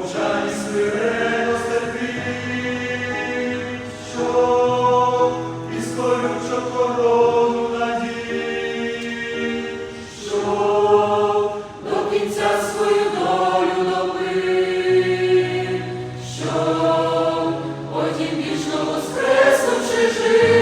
мовчанні смирено стерпіть, що і скорючо корону надій, що до кінця свою долю що потім вічно воскреснувши жив.